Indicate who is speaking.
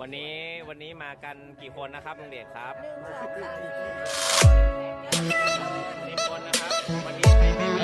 Speaker 1: วันนี้วันนี้มากันกี่คนนะครับลุงเดชครับ
Speaker 2: หนึ่งสองสามสี่
Speaker 1: คนนะครับ วันนี้ใคไม่